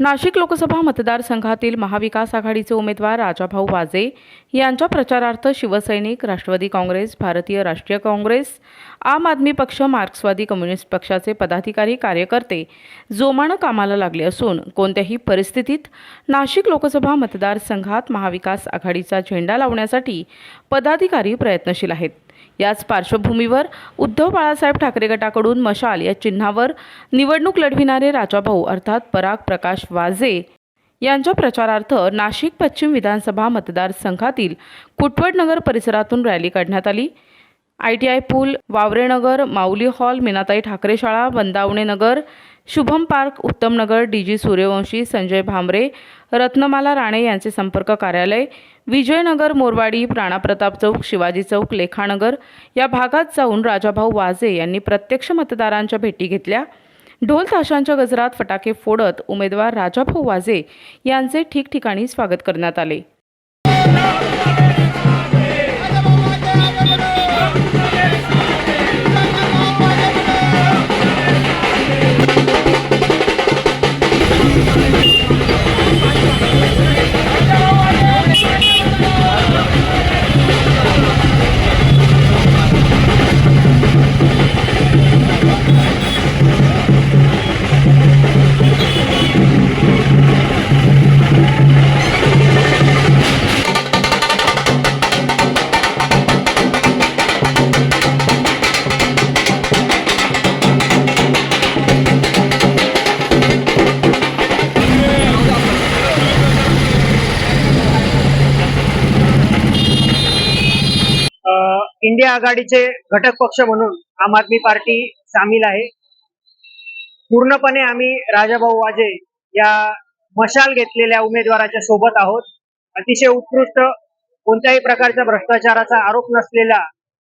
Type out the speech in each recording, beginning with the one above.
नाशिक लोकसभा मतदारसंघातील महाविकास आघाडीचे उमेदवार राजाभाऊ वाजे यांच्या प्रचारार्थ शिवसैनिक राष्ट्रवादी काँग्रेस भारतीय राष्ट्रीय काँग्रेस आम आदमी पक्ष मार्क्सवादी कम्युनिस्ट पक्षाचे पदाधिकारी कार्यकर्ते जोमानं कामाला लागले असून कोणत्याही परिस्थितीत नाशिक लोकसभा मतदारसंघात महाविकास आघाडीचा झेंडा लावण्यासाठी पदाधिकारी प्रयत्नशील आहेत. याच पार्श्वभूमीवर उद्धव बाळासाहेब ठाकरे गटाकडून मशाल या चिन्हावर निवडणूक लढविणारे राजाभाऊ अर्थात पराग प्रकाश वाजे यांच्या प्रचारार्थ नाशिक पश्चिम विधानसभा मतदारसंघातील कुटवडनगर परिसरातून रॅली काढण्यात आली. आय टी आय पूल वावरेनगर माऊली हॉल मीनाताई ठाकरे शाळा Vandavane Nagar Shubham park Uttamnagar D G Suryavanshi Sanjay Bhambare Ratnamala Rane यांचे संपर्क कार्यालय विजयनगर मोरवाडी प्राणाप्रताप चौक शिवाजी चौक लेखानगर. या भागात जाऊन राजाभाऊ वाजे यांनी प्रत्यक्ष मतदारांच्या भेटी घेतल्या. ढोल ताशांच्या गजरात फटाके फोडत उमेदवार राजाभाऊ वाजे यांचे ठिकठिकाणी स्वागत करण्यात आले. इंडिया आघाडीचे घटक पक्ष म्हणून आम आदमी पार्टी सामील आहे. पूर्णपणे आम्ही राजाभाऊ वाजे या मशाल घेतलेल्या उमेदवाराच्या सोबत आहोत. अतिशय उत्कृष्ट कोणत्याही प्रकारच्या भ्रष्टाचाराचा आरोप नसलेला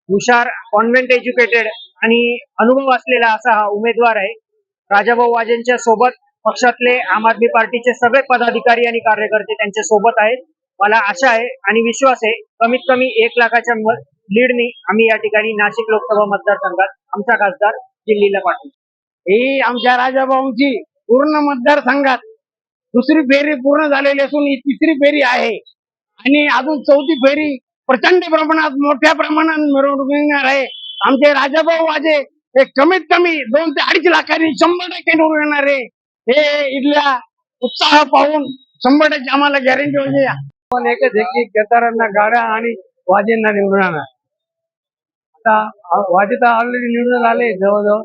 हुशार कॉन्व्हेंट एज्युकेटेड आणि अनुभव असलेला असा हा उमेदवार आहे. राजाभाऊ वाजेंच्या सोबत पक्षातले आम आदमी पार्टीचे सगळे पदाधिकारी आणि कार्यकर्ते त्यांच्यासोबत आहेत. मला आशा आहे आणि विश्वास आहे कमीत कमी एक लाखाच्या लीडनी आम्ही या ठिकाणी नाशिक लोकसभा मतदारसंघात आमचा खासदार दिल्लीला पाठवू ही आमच्या राजाभाऊंची पूर्ण मतदारसंघात दुसरी फेरी पूर्ण झालेली असून ही तिसरी फेरी आहे. आणि अजून चौथी फेरी प्रचंड प्रमाणात मोठ्या प्रमाणात मिरवणूक आहे. आमचे राजाभाऊ वाजे हे कमीत कमी दोन ते अडीच लाखांनी शंभर टक्के निवडून येणार आहे. हे इथल्या उत्साह पाहून शंभर टक्के आम्हाला गॅरंटी म्हणजे पण एकच आहे की गटारांना गाड्या आणि वाजेंना निवडून आणणार तर ऑलरेडी निवडून आले जवळजवळ.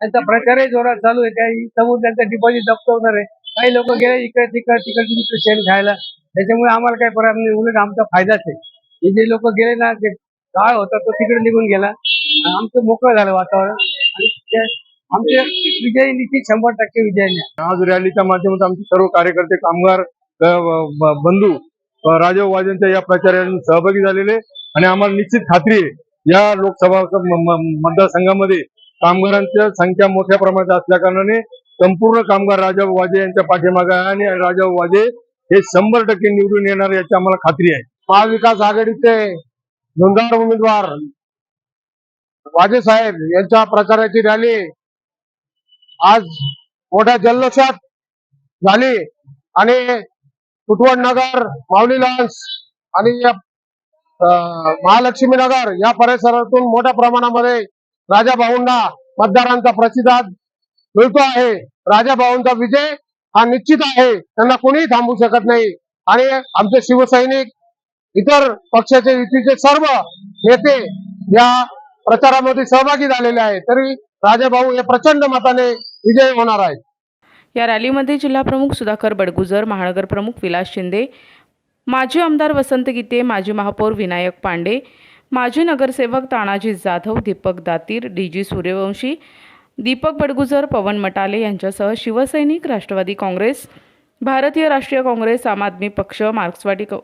त्यांचा प्रचारही जोरात चालू आहे. काही समोर त्यांचा डिपॉझिट जप्त होणार आहे. काही लोक गेले इकडे तिकडे तिकडे तिकडे शेण खायला. त्याच्यामुळे आम्हाला काही परिणाम नाही. उलट आमचा फायदाच आहे. हे जे लोक गेले ना जे काळ होता तो तिकडे निघून गेला. आमचं मोकळं झालं वातावरण. आणि आमचे विजय निश्चित शंभर टक्के विजय आज रॅलीच्या माध्यमातून आमचे सर्व कार्यकर्ते कामगार बंधू राजीव वाजेंच्या या प्रचारात सहभागी झालेले. आणि आम्हाला निश्चित खात्री आहे. या लोकसभा म- मतदारसंघामध्ये कामगारांच्या संख्या मोठ्या प्रमाणात असल्या कारणाने संपूर्ण कामगार राजा वाजे यांच्या पाठीमागे आहे आणि राजा वाजे हे शंभर टक्के निवडून येणार याची आम्हाला खात्री आहे. महाविकास आघाडीचे नोंदणार उमेदवार वाजे साहेब यांच्या प्रचाराची रॅली आज मोठ्या जल्लोषात झाली आणि कुटवड नगर माऊली लॉन्स आणि महालक्ष्मीनगर महालक्ष्मी नगर या परिसरातून मोठ्या प्रमाणामध्ये राजा भाऊंना मतदारांचा प्रतिसाद मिळतो आहे. राजा भाऊंचा विजय हा निश्चित आहे. त्यांना कोणीही थांबू शकत नाही. आणि आमचे शिवसैनिक इतर पक्षाचे युतीचे सर्व नेते या प्रचारामध्ये सहभागी झालेले आहेत. तरी राजाभाऊ हे प्रचंड मताने विजयी होणार आहेत. या रॅलीमध्ये जिल्हा प्रमुख सुधाकर बडगुजर महानगर प्रमुख विलास शिंदे माजी आमदार वसंत गीते माजी महापौर विनायक पांडे माजी नगरसेवक तानाजी जाधव दीपक दातीर डी जी सूर्यवंशी दीपक बडगुजर पवन मटाले यांच्यासह शिवसैनिक राष्ट्रवादी काँग्रेस भारतीय राष्ट्रीय काँग्रेस आम आदमी पक्ष मार्क्सवादी क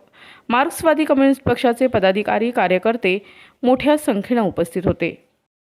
मार्क्सवादी कम्युनिस्ट पक्षाचे पदाधिकारी कार्यकर्ते मोठ्या संख्येनं उपस्थित होते.